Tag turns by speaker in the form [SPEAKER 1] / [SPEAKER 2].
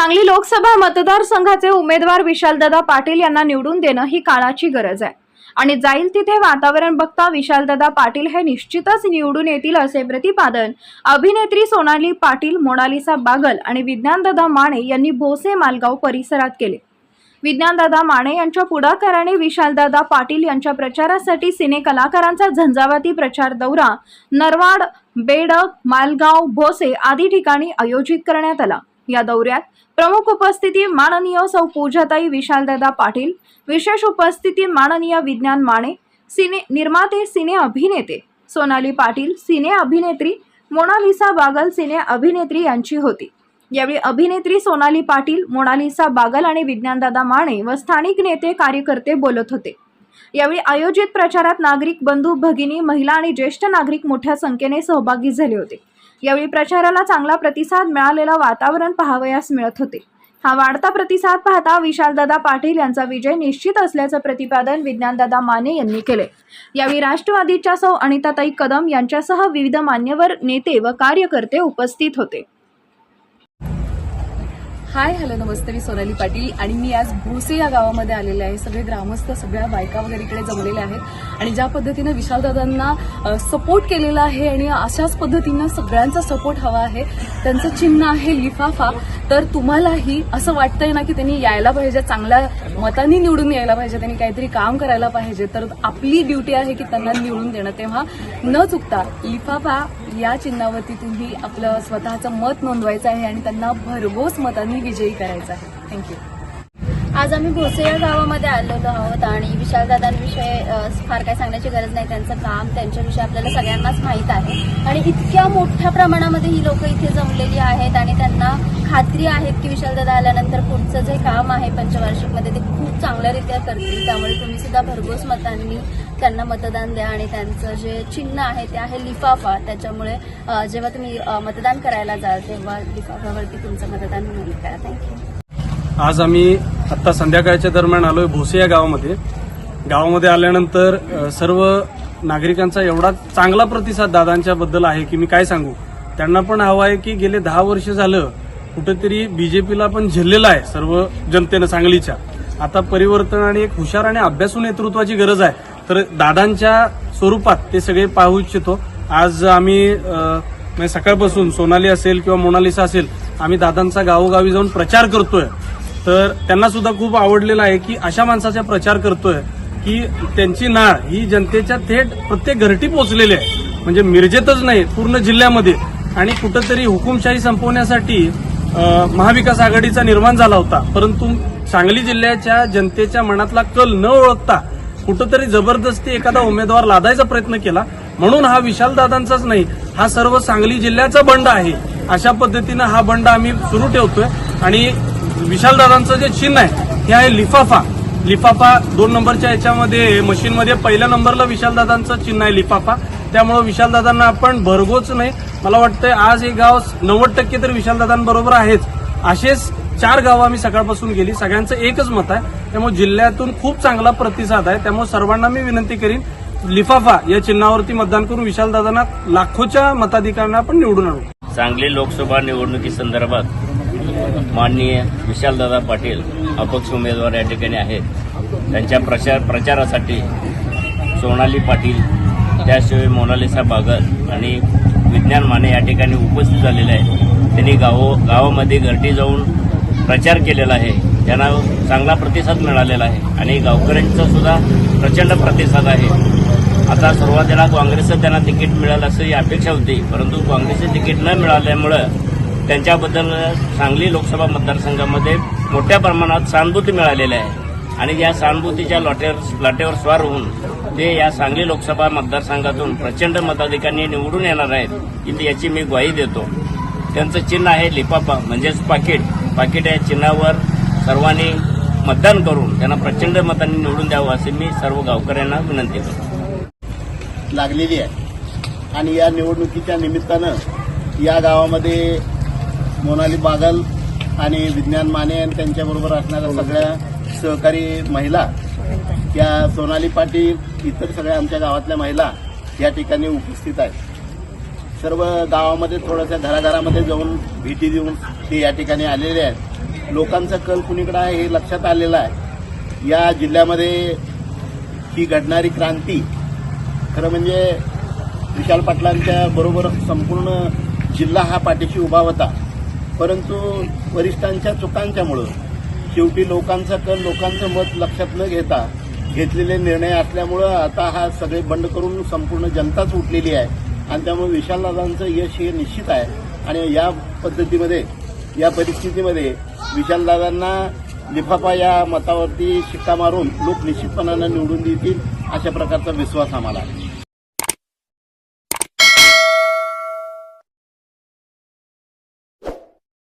[SPEAKER 1] सांगली लोकसभा मतदारसंघाचे उमेदवार विशालदादा पाटील यांना निवडून देणं ही काळाची गरज आहे. आणि जाईल तिथे वातावरण बघता विशालदादा पाटील हे निश्चितच निवडून येतील असे प्रतिपादन अभिनेत्री सोनाली पाटील मोनालिसा बागल आणि विज्ञानदादा माने यांनी भोसे मालगाव परिसरात केले. विज्ञानदादा माने यांच्या पुढाकाराने विशालदादा पाटील यांच्या प्रचारासाठी सिने कलाकारांचा झंझावाती प्रचार दौरा नरवाड बेडक मालगाव भोसे आदी ठिकाणी आयोजित करण्यात आला. या दौऱ्यात प्रमुख उपस्थिती माननीय सौ पूजाताई विशालदादा पाटील विशेष उपस्थिती माननीय विज्ञान माने सिने निर्माते सिने अभिनेते सोनाली पाटील सिने अभिनेत्री मोनालिसा बागल सिने अभिनेत्री यांची होती. यावेळी अभिनेत्री सोनाली पाटील मोनालिसा बागल आणि विज्ञानदादा माने व स्थानिक नेते कार्यकर्ते बोलत होते. यावेळी आयोजित प्रचारात नागरिक बंधू भगिनी महिला आणि ज्येष्ठ नागरिक मोठ्या संख्येने सहभागी झाले होते. यावेळी प्रचाराला चांगला प्रतिसाद मिळालेला वातावरण पाहावयास मिळत होते. हा वाढता प्रतिसाद पाहता विशालदादा पाटील यांचा विजय निश्चित असल्याचं प्रतिपादन विज्ञानदादा माने यांनी केले. यावेळी राष्ट्रवादीच्या सौ अनिताताई कदम यांच्यासह विविध मान्यवर नेते व कार्यकर्ते उपस्थित होते.
[SPEAKER 2] हाय हॅलो नमस्ते मी सोनाली पाटील आणि मी आज भोसे या गावामध्ये आलेले आहे. सगळे ग्रामस्थ सगळ्या बायका वगैरे इकडे जमलेल्या आहेत आणि ज्या पद्धतीनं विशालदादांना सपोर्ट केलेला आहे आणि अशाच पद्धतीनं सगळ्यांचा सपोर्ट हवा आहे त्यांचं चिन्ह आहे लिफाफा तर तुम्हालाही असं वाटतंय ना की त्यांनी यायला पाहिजे चांगल्या मतांनी निवडून यायला पाहिजे त्यांनी काहीतरी काम करायला पाहिजे तर आपली ड्युटी आहे की त्यांना निवडून देणं. तेव्हा न चुकता लिफाफा या चिन्हावरती तुम्ही आपलं स्वतःचं मत नोंदवायचं आहे आणि त्यांना भरघोस मतांनी विजयी करायचं आहे. थँक्यू
[SPEAKER 3] आज आम्ही भोसे या गावामध्ये आलेलो आहोत आणि विशालदादांविषयी फार काय सांगण्याची गरज नाही. त्यांचं काम त्यांच्याविषयी आपल्याला सगळ्यांनाच माहीत आहे. आणि इतक्या मोठ्या प्रमाणामध्ये ही लोक इथे जमलेली आहेत आणि त्यांना खात्री आहेत की विशालदादा आल्यानंतर पुढचं जे काम आहे पंचवार्षिकमध्ये ते खूप चांगल्यारीत्या करतील. त्यामुळे तुम्ही सुद्धा भरघोस मतांनी त्यांना मतदान द्या आणि त्यांचं जे चिन्ह आहे ते आहे लिफाफा. त्याच्यामुळे जेव्हा तुम्ही मतदान करायला जाल तेव्हा लिफाफ्यावरती तुमचं मतदान नोंद थँक्यू.
[SPEAKER 4] आज आम्ही आत्ता संध्याकाळच्या दरम्यान आलोय भोसे या गावामध्ये. गावामध्ये आल्यानंतर सर्व नागरिकांचा एवढा चांगला प्रतिसाद दादांच्या बद्दल आहे की मी काय सांगू? त्यांना पण हवं आहे की गेले दहा वर्ष झालं कुठेतरी बीजेपीला पण झेललेलं आहे सर्व जनतेनं सांगलीच्या. आता परिवर्तन आणि एक हुशार आणि अभ्यासू नेतृत्वाची गरज आहे. तर दादांच्या स्वरूपात ते सगळे पाहू इच्छितो. आज आम्ही म्हणजे सकाळपासून सोनाली असेल किंवा मोनालिसा असेल आम्ही दादांचा गावोगावी जाऊन प्रचार करतोय. तर त्यांना सुद्धा खूप आवडलेलं आहे की अशा माणसाचा प्रचार करतोय की त्यांची नाळ ही जनतेच्या थेट प्रत्येक घरटी पोहोचलेली आहे. म्हणजे मिरजेतच नाही पूर्ण जिल्ह्यामध्ये. आणि कुठंतरी हुकुमशाही संपवण्यासाठी महाविकास आघाडीचा निर्माण झाला होता. परंतु सांगली जिल्ह्याच्या जनतेच्या मनातला कल न ओळखता कुठंतरी जबरदस्ती एखादा उमेदवार लादायचा प्रयत्न केला. म्हणून हा विशालदादांचाच नाही हा सर्व सांगली जिल्ह्याचा बंड आहे. अशा पद्धतीनं हा बंड आम्ही सुरू ठेवतोय. आणि विशालदादांचं जे चिन्ह आहे हे आहे लिफाफा. लिफाफा दोन नंबरच्या याच्यामध्ये मशीनमध्ये पहिल्या नंबरला विशालदादांचं चिन्ह आहे लिफाफा. त्यामुळं विशालदादांना आपण भरगोच नाही मला वाटतंय आज हे गाव नव्वद टक्के तर विशालदादांबरोबर आहेच. असेच चार गावं आम्ही सकाळपासून गेली सगळ्यांचं एकच मत आहे. त्यामुळे जिल्ह्यातून खूप चांगला प्रतिसाद आहे त्यामुळे सर्वांना मी विनंती करीन लिफाफा या चिन्हावरती मतदान करून विशालदादांना लाखोच्या मताधिकाऱ्यांना आपण निवडून आणू.
[SPEAKER 5] सांगली लोकसभा निवडणुकीसंदर्भात माननीय विशालदादा पाटील अपक्ष उमेदवार या ठिकाणी आहेत. त्यांच्या प्रचार प्रचारासाठी सोनाली पाटील त्याशिवाय मोनालिसा बागल आणि विज्ञान माने या ठिकाणी उपस्थित झालेले आहेत. त्यांनी गावो गावामध्ये घरटी जाऊन प्रचार केलेला आहे. त्यांना चांगला प्रतिसाद मिळालेला आहे आणि गावकऱ्यांचा सुद्धा प्रचंड प्रतिसाद आहे. आता सुरुवातीला काँग्रेसचं त्यांना तिकीट मिळालं असं ही अपेक्षा होती परंतु काँग्रेसचे तिकीट न मिळाल्यामुळं त्यांच्याबद्दल सांगली लोकसभा मतदारसंघामध्ये मोठ्या प्रमाणात सहानुभूती मिळालेली आहे आणि या सहानुभूतीच्या लाटेवर लाटेवर स्वार होऊन ते या सांगली लोकसभा मतदारसंघातून प्रचंड मताधिकांनी निवडून येणार आहेत इथे याची मी ग्वाही देतो. त्यांचं चिन्ह आहे लिपापा म्हणजेच पाकिट. पाकिट या चिन्हावर सर्वांनी मतदान करून त्यांना प्रचंड मतांनी निवडून द्यावं असे मी सर्व गावकऱ्यांना विनंती करतो.
[SPEAKER 6] लागलेली आहे. आणि या निवडणुकीच्या निमित्तानं या गावामध्ये मोनाली बागल आणि विज्ञान माने आणि त्यांच्याबरोबर असणाऱ्या सगळ्या सहकारी महिला या सोनाली पाटील इतर सगळ्या आमच्या गावातल्या महिला या ठिकाणी उपस्थित आहेत. सर्व गावामध्ये थोड्याशा घराघरामध्ये जाऊन भेटी देऊन ते या ठिकाणी आलेले आहेत. लोकांचा कल कुणीकडं आहे हे लक्षात आलेलं आहे. या जिल्ह्यामध्ये ही घडणारी क्रांती खरं म्हणजे विशाल पाटलांच्या बरोबर संपूर्ण जिल्हा हा पाठीशी उभा होता. परंतु वरिष्ठांच्या चुकांच्यामुळं शेवटी लोकांचा कल लोकांचं मत लक्षात न घेता घेतलेले निर्णय असल्यामुळं आता हा सगळे बंड करून संपूर्ण जनताच उठलेली आहे. आणि त्यामुळे विशालदादांचं यश हे निश्चित आहे. आणि या पद्धतीमध्ये या परिस्थितीमध्ये विशालदादांना लिफाफा या मतावरती शिक्का मारून लोक निश्चितपणानं निवडून देतील अशा प्रकारचा विश्वास आम्हाला आहे.